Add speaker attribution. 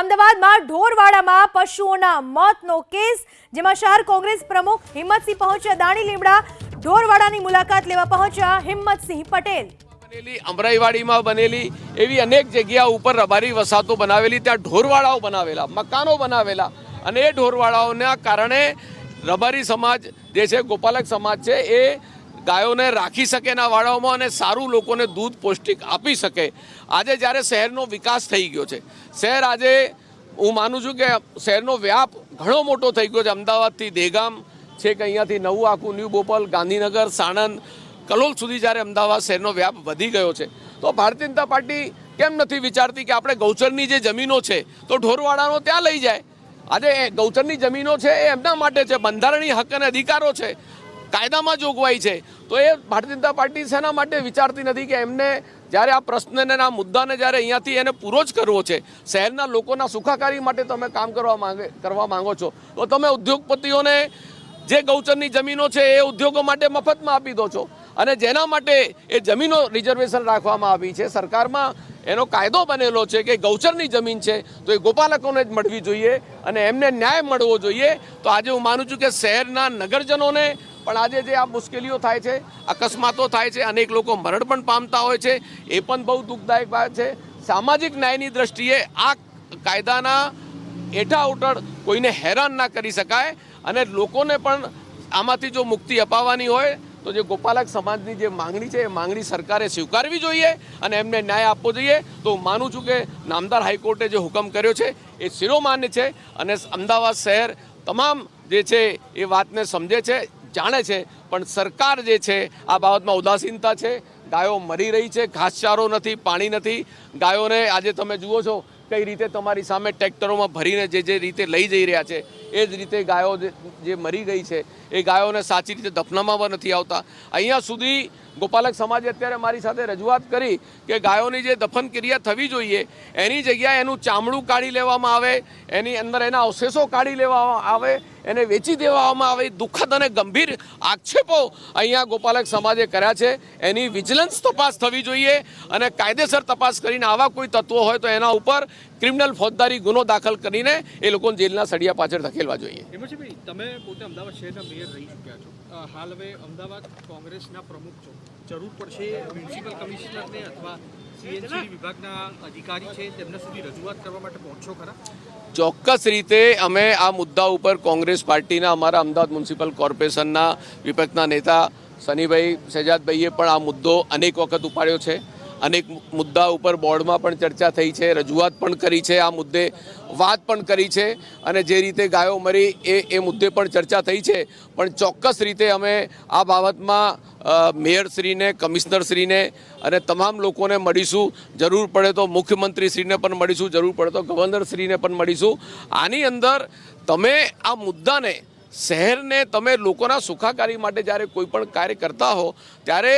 Speaker 1: અમદાવાદમાં ઢોરવાડામાં પશુઓના મોતનો કેસ, જેમાં શહેર કોંગ્રેસ પ્રમુખ હિંમતસિંહ પહોંચ્યા. દાણી લીમડા ઢોરવાડાની મુલાકાત લેવા પહોંચ્યા હિંમતસિંહ પટેલ.
Speaker 2: બનેલી અમરાઈવાડીમાં બનેલી એવી અનેક જગ્યા ઉપર રબારી વસાતો બનાવેલી, ત્યાં ઢોરવાડાઓ બનાવેલા, મકાનો બનાવેલા અને એ ઢોરવાડાઓના કારણે રબારી સમાજ જે છે, ગોપાલક સમાજ છે, એ ગાયોને રાખી શકે એના વાડાઓમાં અને સારું લોકોને દૂધ પૌષ્ટિક આપી શકે. આજે જ્યારે શહેરનો વિકાસ થઈ ગયો છે, શહેર આજે, હું માનું છું કે શહેરનો વ્યાપ ઘણો મોટો થઈ ગયો છે. અમદાવાદથી દેગામ છે કે અહીંયાથી નવું આખું ન્યૂ બોપલ, ગાંધીનગર, સાણંદ, કલોલ સુધી જ્યારે અમદાવાદ શહેરનો વ્યાપ વધી ગયો છે. તો ભારતીય જનતા પાર્ટી કેમ નથી વિચારતી કે આપણે ગૌચરની જે જમીનો છે, તો ઢોરવાડાનો ત્યાં લઈ જાય? આજે ગૌચરની જમીનો છે એ એમના માટે છે. બંધારણીય હક અને અધિકારો છે. કાયદામાં જોગવાઈ છે. તો એ ભારતીય જનતા પાર્ટી શેના માટે વિચારતી નથી કે એમને જ્યારે આ પ્રશ્નને આ મુદ્દાને જ્યારે અહીંયાથી એને પૂરો જ કરવો છે? શહેરના લોકોના સુખાકારી માટે તમે કામ કરવા માંગે, કરવા માંગો છો. તો તમે ઉદ્યોગપતિઓને જે ગૌચરની જમીનો છે એ ઉદ્યોગો માટે મફતમાં આપી દો છો. અને જેના માટે એ જમીનો રિઝર્વેશન રાખવામાં આવી છે. સરકારમાં એનો કાયદો બનેલો છે કે ગૌચરની જમીન છે તો એ ગોપાલકોને જ મળવી જોઈએ અને એમને ન્યાય મળવો જોઈએ. તો આજે હું માનું છું કે શહેરના નગરજનોને પણ આજે જે આ મુશ્કેલીઓ થાય છે, અકસ્માતો થાય છે, અનેક લોકો મરણ પણ પામતા હોય છે, એ પણ બહુ દુઃખદાયક વાત છે. સામાજિક ન્યાયની દ્રષ્ટિએ આ કાયદાના એઠા ઉઠળ કોઈને હેરાન ના કરી શકાય અને લોકોને પણ આમાંથી જો મુક્તિ અપાવવાની હોય, તો જે ગોપાલક સમાજની જે માંગણી છે, એ માંગણી સરકારે સ્વીકારવી જોઈએ અને એમને ન્યાય આપવો જોઈએ. તો હું માનું છું કે નામદાર હાઈકોર્ટે જે હુકમ કર્યો છે, એ શિરોમાન્ય છે અને અમદાવાદ શહેર તમામ જે છે, એ વાતને સમજે છે. જાણે છે, પણ સરકાર જે છે, આ બાબતમાં ઉદાસીનતા છે. ગાયો મરી રહી છે, ઘાસચારો નથી, પાણી નથી. ગાયોને આજે તમે જુઓ છો કઈ રીતે તમારી સામે ટ્રેક્ટરોમાં ભરીને જે જે રીતે લઈ જઈ રહ્યા છે, એ જ રીતે ગાયો જે- મરી ગઈ છે, એ ગાયોને સાચી રીતે દફનામાં નથી આવતા. અહીંયા સુધી ગોપાલક સમાજે અત્યારે મારી સાથે રજૂઆત કરી કે ગાયોની જે દફન ક્રિયા થવી જોઈએ, એની જગ્યાએ એનું ચામડું કાઢી લેવામાં આવે, એની અંદર એના અવશેષો કાઢી લેવામાં આવે, એને વેચી દેવામાં આવે દુઃખદ અને ગંભીર આક્ષેપો અહીંયા ગોપાલક સમાજે કર્યા છે. એની વિજિલન્સ તપાસ થવી જોઈએ અને કાયદેસર તપાસ કરીને આવા કોઈ તત્વો હોય તો એના ઉપર ક્રિમિનલ ફોજદારી ગુનો દાખલ કરીને એ લોકોને જેલના સળિયા પાછળ ધકેલવા જોઈએ.
Speaker 3: તમે પોતે અમદાવાદ શહેરના મેયર રહી ચૂક્યા છો. હાલ હવે અમદાવાદ કોંગ્રેસના પ્રમુખ છો. જરૂર પડશે મ્યુનિસિપલ કમિશનરને અથવા સીએનસી વિભાગના અધિકારી છે તેમના સુધી રજૂઆત કરવા માટે પહોંચો ખરા?
Speaker 2: ચોક્કસ રીતે અમે આ મુદ્દા ઉપર કોંગ્રેસ પાર્ટીના અમારા અમદાવાદ મ્યુનિસિપલ કોર્પોરેશનના વિપક્ષના નેતા સનીભાઈ સજાદભાઈએ પણ આ મુદ્દો અનેક વખત ઉપાડ્યો છે. અનેક મુદ્દા ઉપર બોર્ડમાં પણ ચર્ચા થઈ છે, રજૂઆત પણ કરી છે, આ મુદ્દે વાત પણ કરી છે અને જે રીતે ગાયો મરી એ એ મુદ્દે પણ ચર્ચા થઈ છે. પણ ચોક્કસ રીતે અમે આ બાબતમાં મેયરશ્રીને, કમિશનરશ્રીને અને તમામ લોકોને મળીશું. જરૂર પડે તો મુખ્યમંત્રીશ્રીને પણ મળીશું, જરૂર પડે તો ગવર્નરશ્રીને પણ મળીશું. આની અંદર તમે આ મુદ્દાને, શહેરને તમે લોકોના સુખાકારી માટે જ્યારે કોઈ પણ કાર્ય કરતા હો, ત્યારે